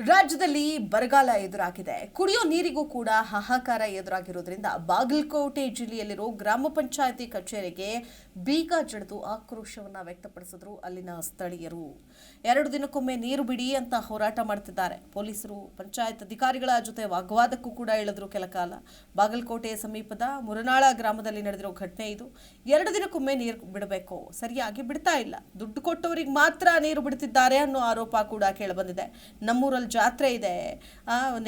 ರಾಜ್ಯದಲ್ಲಿ ಬರಗಾಲ ಎದುರಾಗಿದೆ. ಕುಡಿಯೋ ನೀರಿಗೂ ಕೂಡ ಹಾಹಾಕಾರ ಎದುರಾಗಿರೋದ್ರಿಂದ ಬಾಗಲಕೋಟೆ ಜಿಲ್ಲೆಯಲ್ಲಿರೋ ಗ್ರಾಮ ಪಂಚಾಯತಿ ಕಚೇರಿಗೆ ಬೀಗ ಜಡಿದು ಆಕ್ರೋಶವನ್ನ ವ್ಯಕ್ತಪಡಿಸಿದ್ರು ಅಲ್ಲಿನ ಸ್ಥಳೀಯರು. ಎರಡು ದಿನಕ್ಕೊಮ್ಮೆ ನೀರು ಬಿಡಿ ಅಂತ ಹೋರಾಟ ಮಾಡ್ತಿದ್ದಾರೆ. ಪೊಲೀಸರು, ಪಂಚಾಯತ್ ಅಧಿಕಾರಿಗಳ ಜೊತೆ ವಾಗ್ವಾದಕ್ಕೂ ಕೂಡ ಇಳಿದ್ರು ಕೆಲ ಕಾಲ ಬಾಗಲಕೋಟೆ ಸಮೀಪದ ಮುರನಾಳ ಗ್ರಾಮದಲ್ಲಿ ನಡೆದಿರೋ ಘಟನೆ ಇದು. ಎರಡು ದಿನಕ್ಕೊಮ್ಮೆ ನೀರು ಬಿಡಬೇಕು. ಸರಿಯಾಗಿ ಬಿಡ್ತಾ ಇಲ್ಲ. ದುಡ್ಡು ಕೊಟ್ಟವರಿಗೆ ಮಾತ್ರ ನೀರು ಬಿಡ್ತಿದ್ದಾರೆ ಅನ್ನೋ ಆರೋಪ ಕೂಡ ಕೇಳಿಬಂದಿದೆ. ನಮ್ಮೂರಲ್ಲಿ ಜಾತ್ರೆ ಇದೆ.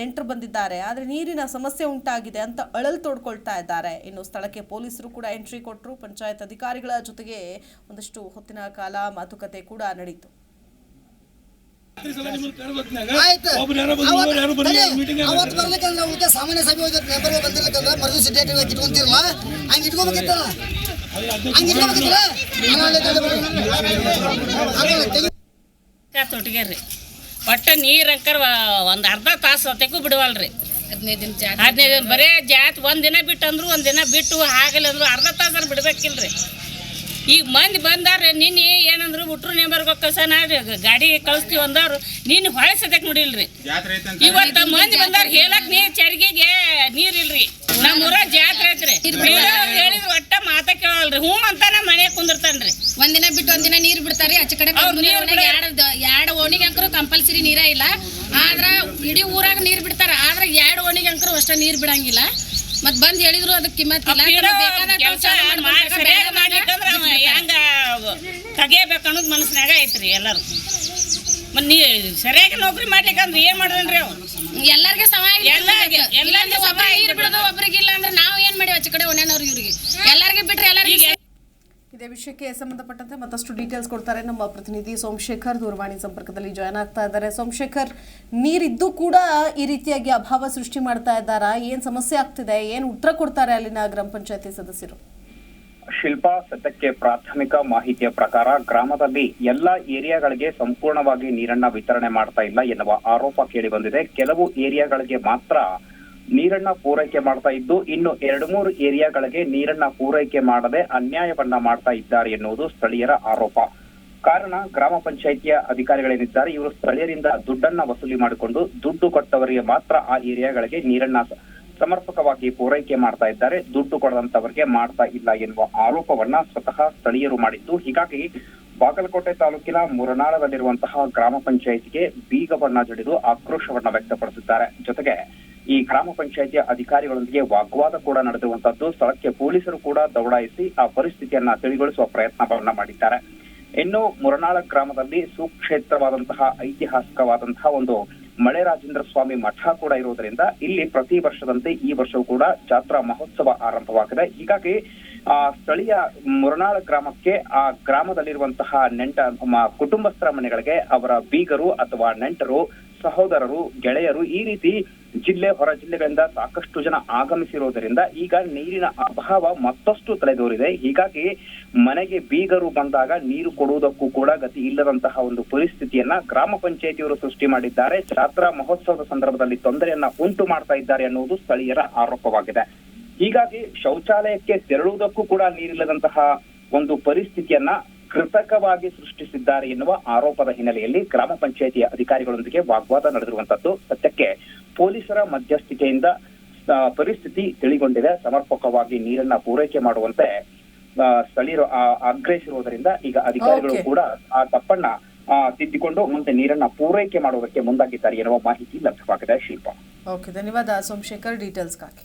ನೆಂಟರು ಬಂದಿದ್ದಾರೆ. ಆದರೆ ನೀರಿನ ಸಮಸ್ಯೆ ಉಂಟಾಗಿದೆ ಅಂತ ಅಳಲ್ ತೋಡ್ಕೊಳ್ತಾ ಇದ್ದಾರೆ. ಇನ್ನು ಸ್ಥಳಕ್ಕೆ ಪೊಲೀಸರು ಕೂಡ ಎಂಟ್ರಿ ಕೊಟ್ಟರು ಪಂಚಾಯತ್ ಅಧಿಕಾರಿಗಳ ಜೊತೆಗೆ ಒಂದಷ್ಟು ಹೊತ್ತಿನ ಕಾಲ ಮಾತುಕತೆ ಕೂಡ ನಡೆಯಿತು. ಅವತ್ತು ಬರ್ಲಿಕ್ಕಂದ್ರೆ ಉಳಿದ ಸಾಮಾನ್ಯ ಸಭೆ ಮೆಂಬರ್ ಬಂದಿರ್ಲಿಕ್ಕಂದ್ರೆ ಇಟ್ಕೊಂತಿರಲ್ಲ? ಹಂಗೆ ಇಟ್ಕೋಬೇಕಿತ್ತಲ್ಲ ಇಟ್ಕೋಬೇಕಿತ್ತಲ್ಲ ಒಟ್ಟು ನೀರು ಅಂಕರ್ ಒಂದು ಅರ್ಧ ತಾಸು ಹೊತ್ತೆಗೂ ಬಿಡವಲ್ರಿ. ಹದಿನೈದು ದಿನ ಹದಿನೈದು ದಿನ ಬರೇ ಜಾತ್ ಒಂದಿನ ದಿನ ಬಿಟ್ಟು ಅಂದ್ರು ಒಂದ್ ದಿನ ಬಿಟ್ಟು ಆಗಲ್ಲ ಅಂದ್ರು ಅರ್ಧ ತಾಸು ಬಿಡ್ಬೇಕಿಲ್ರಿ. ಈಗ ಮಂದಿ ಬಂದಾರ ನಿನ್ನೆ ಏನಂದ್ರು ಬಿಟ್ರು ನೆಂಬರ್ಗೆ ಕಳ್ಸನ ಗಾಡಿ ಕಳಿಸ್ತೀವಿ ಅಂದವ್ರು ನಿನ್ನ ಹೊಳೆ ಸದ್ಯಕ್ಕೆ ನೋಡಿಲ್ರಿ ಇವತ್ತ ಮಂದಿ ಬಂದಾರ ಹೇಳಕ್ ನೀರ್ ಚರ್ಗಿಗೆ ನೀರ್ ಇಲ್ರಿ ನಮ್ಮ ಊರಾಗ ಜಾತ್ರೆ ಐತ್ರಿ ಹೇಳಿದ್ರು ಒಟ್ಟ ಮಾತ ಕೇಳಲ್ರಿ. ಹ್ಞೂ ಅಂತ ನಮ್ಮ ಮನೆ ಕುಂದಿರ್ತಾನ್ರಿ. ಒಂದಿನ ಬಿಟ್ಟು ಒಂದಿನ ನೀರ್ ಬಿಡ್ತಾರಿ ಆಚೆ ಕಡೆ ಎರಡು ಎರಡು ಓಣಿಗೆ ಅಂಕರು ಕಂಪಲ್ಸರಿ ನೀರ ಇಲ್ಲ. ಆದ್ರ ಇಡೀ ಊರಾಗ ನೀರ್ ಬಿಡ್ತಾರ. ಆದ್ರ ಎರಡು ಓಣಿಗೆ ಅಂಕರು ಅಷ್ಟ ನೀರ್ ಬಿಡಂಗಿಲ್ಲ. ಮತ್ ಬಂದ್ ಹೇಳಿದ್ರು ಅದಕ್ಕೆ ಕಿಮ್ಮತ್ ಇಲ್ಲ. ಕೆಲಸ ಸರಿಯಾಗಿ ಮಾಡ್ಲಿಕ್ಕಂದ್ರ ಅವ ಹೆಂಗ ಕಗಿಯಬೇಕು ಅನ್ನೋದು ಮನಸ್ಸಿನಾಗ ಐತ್ರಿ ಎಲ್ಲರೂ. ಮತ್ ನೀ ಸರಿಯಾಗಿ ನೌಕರಿ ಮಾಡ್ಲಿಕ್ಕಂದ್ರ ಏನ್ ಮಾಡ್ರಿ ಅವ? ಸಮ ಎಲ್ಲರಿಗೆ ಎಲ್ಲಾರ್ಗೆ ಸಮ ಒಬ್ಬ ನೀರ್ ಇರ್ಬೇಕು. ಬಿಡೋದು ಒಬ್ರಿಗೆ ಇಲ್ಲ ಅಂದ್ರೆ ನಾವ್ ಏನ್ ಮಾಡಿ ಆಚೆ ಕಡೆ ಒಣ್ಯಾನವ್ರು ಇವ್ರಿಗೆ. ಎಲ್ಲಾರ್ಗೆ ಬಿಟ್ರೆ ಎಲ್ಲಾರ್ಗೆ ಇದೇ ವಿಷಯಕ್ಕೆ ಸಂಬಂಧಪಟ್ಟಂತೆ ಮತ್ತಷ್ಟು ಡೀಟೇಲ್ಸ್ ಕೊಡ್ತಾರೆ. ನಮ್ಮ ಪ್ರತಿನಿಧಿ ಸೋಮಶೇಖರ್ ದೂರವಾಣಿ ಸಂಪರ್ಕದಲ್ಲಿ ಜಾಯ್ನ್ ಆಗ್ತಾ ಇದ್ದಾರೆ. ಸೋಮಶೇಖರ್, ನೀರಿದ್ದು ಕೂಡ ಈ ರೀತಿಯಾಗಿ ಅಭಾವ ಸೃಷ್ಟಿ ಮಾಡ್ತಾ ಇದ್ದಾರಾ? ಏನ್ ಸಮಸ್ಯೆ ಆಗ್ತಿದೆ? ಏನ್ ಉತ್ತರ ಕೊಡ್ತಾರೆ ಅಲ್ಲಿನ ಗ್ರಾಮ ಪಂಚಾಯತಿ ಸದಸ್ಯರು? ಶಿಲ್ಪಾ, ಸದ್ಯಕ್ಕೆ ಪ್ರಾಥಮಿಕ ಮಾಹಿತಿಯ ಪ್ರಕಾರ ಗ್ರಾಮದಲ್ಲಿ ಎಲ್ಲಾ ಏರಿಯಾಗಳಿಗೆ ಸಂಪೂರ್ಣವಾಗಿ ನೀರನ್ನ ವಿತರಣೆ ಮಾಡ್ತಾ ಇಲ್ಲ ಎನ್ನುವ ಆರೋಪ ಕೇಳಿ ಬಂದಿದೆ. ಕೆಲವು ಏರಿಯಾಗಳಿಗೆ ಮಾತ್ರ ನೀರನ್ನ ಪೂರೈಕೆ ಮಾಡ್ತಾ ಇದ್ದು, ಇನ್ನು ಎರಡು ಮೂರು ಏರಿಯಾಗಳಿಗೆ ನೀರನ್ನ ಪೂರೈಕೆ ಮಾಡದೆ ಅನ್ಯಾಯವನ್ನ ಮಾಡ್ತಾ ಇದ್ದಾರೆ ಎನ್ನುವುದು ಸ್ಥಳೀಯರ ಆರೋಪ. ಕಾರಣ, ಗ್ರಾಮ ಪಂಚಾಯಿತಿಯ ಅಧಿಕಾರಿಗಳೇನಿದ್ದಾರೆ, ಇವರು ಸ್ಥಳೀಯರಿಂದ ದುಡ್ಡನ್ನ ವಸೂಲಿ ಮಾಡಿಕೊಂಡು ದುಡ್ಡು ಕೊಟ್ಟವರಿಗೆ ಮಾತ್ರ ಆ ಏರಿಯಾಗಳಿಗೆ ನೀರನ್ನ ಸಮರ್ಪಕವಾಗಿ ಪೂರೈಕೆ ಮಾಡ್ತಾ ಇದ್ದಾರೆ. ದುಡ್ಡು ಕೊಡದಂತವರಿಗೆ ಮಾಡ್ತಾ ಇಲ್ಲ ಎನ್ನುವ ಆರೋಪವನ್ನ ಸ್ವತಃ ಸ್ಥಳೀಯರು ಮಾಡಿದ್ದು. ಹೀಗಾಗಿ ಬಾಗಲಕೋಟೆ ತಾಲೂಕಿನ ಮುರನಾಳದಲ್ಲಿರುವಂತಹ ಗ್ರಾಮ ಪಂಚಾಯಿತಿಗೆ ಬೀಗವನ್ನ ಜಡಿದು ಆಕ್ರೋಶವನ್ನ ವ್ಯಕ್ತಪಡಿಸಿದ್ದಾರೆ. ಜೊತೆಗೆ ಈ ಗ್ರಾಮ ಪಂಚಾಯಿತಿಯ ಅಧಿಕಾರಿಗಳೊಂದಿಗೆ ವಾಗ್ವಾದ ಕೂಡ ನಡೆದಿರುವಂತದ್ದು ಸ್ಥಳಕ್ಕೆ ಪೊಲೀಸರು ಕೂಡ ದೌಡಾಯಿಸಿ ಆ ಪರಿಸ್ಥಿತಿಯನ್ನ ತಿಳಿಗೊಳಿಸುವ ಪ್ರಯತ್ನವನ್ನ ಮಾಡಿದ್ದಾರೆ. ಇನ್ನು ಮುರನಾಳ ಗ್ರಾಮದಲ್ಲಿ ಸುಕ್ಷೇತ್ರವಾದಂತಹ, ಐತಿಹಾಸಿಕವಾದಂತಹ ಒಂದು ಮಳೆ ರಾಜೇಂದ್ರ ಸ್ವಾಮಿ ಮಠ ಕೂಡ ಇರುವುದರಿಂದ ಇಲ್ಲಿ ಪ್ರತಿ ವರ್ಷದಂತೆ ಈ ವರ್ಷವೂ ಕೂಡ ಜಾತ್ರಾ ಮಹೋತ್ಸವ ಆರಂಭವಾಗಿದೆ. ಹೀಗಾಗಿ, ಆ ಸ್ಥಳೀಯ ಮುರನಾಳ ಗ್ರಾಮಕ್ಕೆ, ಆ ಗ್ರಾಮದಲ್ಲಿರುವಂತಹ ನೆಂಟ ಕುಟುಂಬಸ್ಥರ ಮನೆಗಳಿಗೆ ಅವರ ಬೀಗರು ಅಥವಾ ನೆಂಟರು, ಸಹೋದರರು, ಗೆಳೆಯರು ಈ ರೀತಿ ಜಿಲ್ಲೆ ಹೊರ ಜಿಲ್ಲೆಗಳಿಂದ ಸಾಕಷ್ಟು ಜನ ಆಗಮಿಸಿರುವುದರಿಂದ ಈಗ ನೀರಿನ ಅಭಾವ ಮತ್ತಷ್ಟು ತಲೆದೋರಿದೆ. ಹೀಗಾಗಿ ಮನೆಗೆ ಬೀಗರು ಬಂದಾಗ ನೀರು ಕೊಡುವುದಕ್ಕೂ ಕೂಡ ಗತಿ ಇಲ್ಲದಂತಹ ಒಂದು ಪರಿಸ್ಥಿತಿಯನ್ನ ಗ್ರಾಮ ಪಂಚಾಯಿತಿಯವರು ಸೃಷ್ಟಿ ಮಾಡಿದ್ದಾರೆ. ಜಾತ್ರಾ ಮಹೋತ್ಸವದ ಸಂದರ್ಭದಲ್ಲಿ ತೊಂದರೆಯನ್ನ ಉಂಟು ಮಾಡ್ತಾ ಇದ್ದಾರೆ ಅನ್ನುವುದು ಸ್ಥಳೀಯರ ಆರೋಪವಾಗಿದೆ. ಹೀಗಾಗಿ ಶೌಚಾಲಯಕ್ಕೆ ತೆರಳುವುದಕ್ಕೂ ಕೂಡ ನೀರಿಲ್ಲದಂತಹ ಒಂದು ಪರಿಸ್ಥಿತಿಯನ್ನ ಕೃತಕವಾಗಿ ಸೃಷ್ಟಿಸಿದ್ದಾರೆ ಎನ್ನುವ ಆರೋಪದ ಹಿನ್ನೆಲೆಯಲ್ಲಿ ಗ್ರಾಮ ಪಂಚಾಯಿತಿಯ ಅಧಿಕಾರಿಗಳೊಂದಿಗೆ ವಾಗ್ವಾದ ನಡೆದಿರುವಂತದ್ದು ಸದ್ಯಕ್ಕೆ ಪೊಲೀಸರ ಮಧ್ಯಸ್ಥಿಕೆಯಿಂದ ಪರಿಸ್ಥಿತಿ ತಿಳಿಗೊಂಡಿದೆ. ಸಮರ್ಪಕವಾಗಿ ನೀರನ್ನ ಪೂರೈಕೆ ಮಾಡುವಂತೆ ಸ್ಥಳೀಯರು ಆಗ್ರಹಿಸಿರುವುದರಿಂದ ಈಗ ಅಧಿಕಾರಿಗಳು ಕೂಡ ಆ ತಪ್ಪನ್ನ ಆ, ತಿದ್ದಿಕೊಂಡು ಮುಂದೆ ನೀರನ್ನ ಪೂರೈಕೆ ಮಾಡುವುದಕ್ಕೆ ಮುಂದಾಗಿದ್ದಾರೆ ಎನ್ನುವ ಮಾಹಿತಿ ಲಭ್ಯವಾಗಿದೆ. ಶಿಲ್ಪ. ಓಕೆ ಧನ್ಯವಾದ ಸೋಮಶೇಖರ್. ಡೀಟೇಲ್ಸ್ಗಾಗಿ